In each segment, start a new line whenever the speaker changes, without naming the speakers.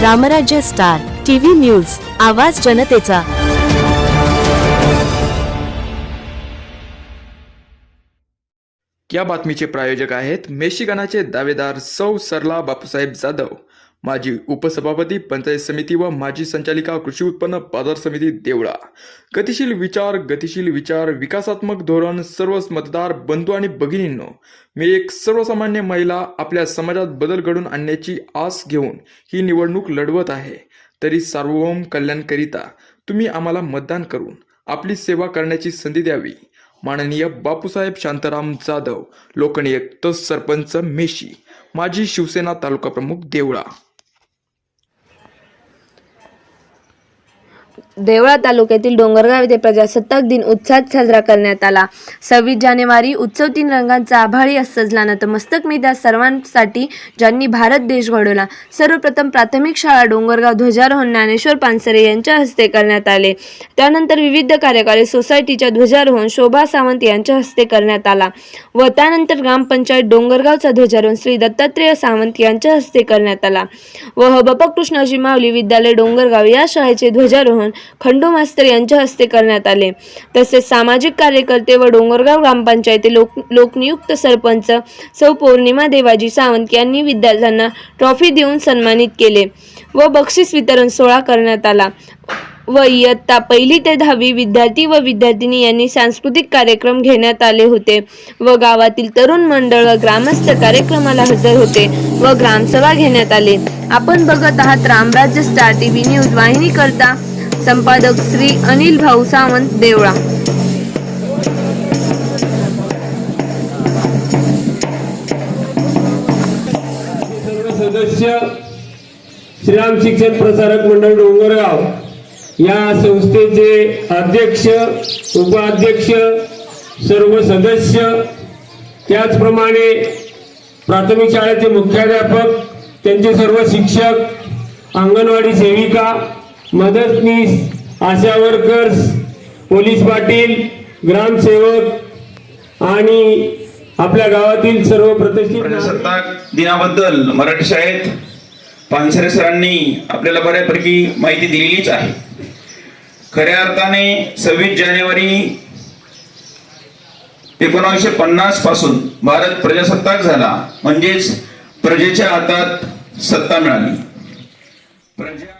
रामराज्य star TV news आवाज जनतेचा.
या बातमीचे प्रायोजक आहेत? मेशिगनाचे दावेदार सौ सरला बापूसाहेब जाधव. माजी उपसभापती पंचायत समिती व माजी संचालिका कृषी उत्पन्न बाजार समिती देवळा. गतिशील विचार गतिशील विचार विकासात्मक धोरण सर्वच मतदार बंधू आणि भगिनींनो मी एक सर्वसामान्य महिला आपल्या समाजात बदल घडून आणण्याची आस घेऊन ही निवडणूक लढवत आहे. तरी सार्वभौम कल्याणकरिता तुम्ही आम्हाला मतदान करून आपली सेवा करण्याची संधी द्यावी. माननीय बापूसाहेब शांताराम जाधव लोकनियुक्त सरपंच मेशी माजी शिवसेना तालुका प्रमुख देवळा.
देवळा तालुक्यातील डोंगरगाव येथे प्रजासत्ताक दिन उत्साहात साजरा करण्यात आला. सव्वीस जानेवारी उत्सव तीन रंगांचा आभाळी असजला सजला. नतमस्तक मी त्या सर्वांसाठी ज्यांनी भारत देश घडवला. सर्वप्रथम प्राथमिक शाळा डोंगरगाव ध्वजारोहण ज्ञानेश्वर पानसरे यांच्या हस्ते करण्यात आले. त्यानंतर विविध कार्यकारी सोसायटीच्या ध्वजारोहण शोभा सावंत यांच्या हस्ते करण्यात आला व त्यानंतर ग्रामपंचायत डोंगरगावचा ध्वजारोहण श्री दत्तात्रेय सावंत यांच्या हस्ते करण्यात आला व ह बपकृष्णाजी माऊली विद्यालय डोंगरगाव या शाळेचे ध्वजारोहण खंडू खंडोमास्तर यांच्या हस्ते करण्यात आले. तसेच सामाजिक कार्यकर्ते व डोंगरगाव ग्रामपंचायती लोक लोकनियुक्त सरपंच सौ पौर्णिमा देवाजी सावंत यांनी विद्यार्थ्यांना ट्रॉफी देऊन सन्मानित केले व बक्षीस वितरण सोहळा करण्यात आला. व इयत्ता पहिली ते दहावी विद्यार्थी व विद्यार्थिनी यांनी सांस्कृतिक कार्यक्रम घेण्यात आले होते व गावातील तरुण मंडळ व ग्रामस्थ कार्यक्रमाला हजर होते व ग्रामसभा घेण्यात आले. आपण बघत आहात रामराज्य स्टार टीव्ही न्यूज. वाहिनी करता संपादक श्री अनिल भाऊ सावंत देवळा.
सदस्य श्रीराम शिक्षण प्रसारक मंडळ डोंगरगाव या संस्थेचे अध्यक्ष उपाध्यक्ष सर्व सदस्य त्याचप्रमाणे प्राथमिक शाळेचे मुख्याध्यापक त्यांचे सर्व शिक्षक अंगणवाडी सेविका मदतनीस आशा वर्कर्स पोलीस पाटील ग्रामसेवक आणि आपल्या गावातील सर्व प्रतिष्ठित
प्रजासत्ताक दिनाबद्दल मराठी शाळेत पानसरे सरांनी आपल्याला बऱ्यापैकी माहिती दिलेलीच आहे. खऱ्या अर्थाने सव्वीस जानेवारी एकोणीसशे पन्नासपासून भारत प्रजासत्ताक झाला. म्हणजेच प्रजेच्या हातात सत्ता मिळाली. प्रजा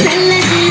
చల్లటి